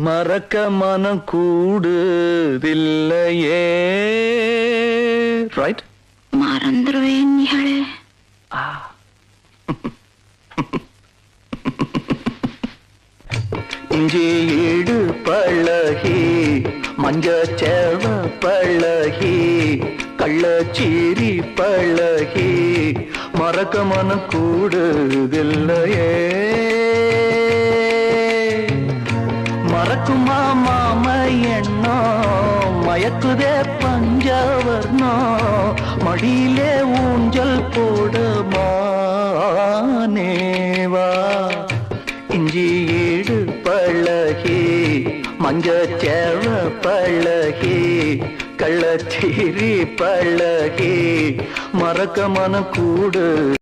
மறக்க மனம் கூடுதில்லையே ரைட் மறந்துருவேன் நிகழே. இஞ்சி ஈடு பழகி மஞ்சச்சேவ பழகி கள்ளச்சீரி பழகி மறக்க மனம் கூடுதில்லையே மறக்குமா மாம எண்ணோ? மயக்குதே பஞ்சவர்ணோ? மடியிலே ஊஞ்சல் போடுமானேவா இஞ்சி ஈடு பழகி மஞ்சச்சேவ பழகி கள்ளச்சீரி பழகி மறக்க மன கூடு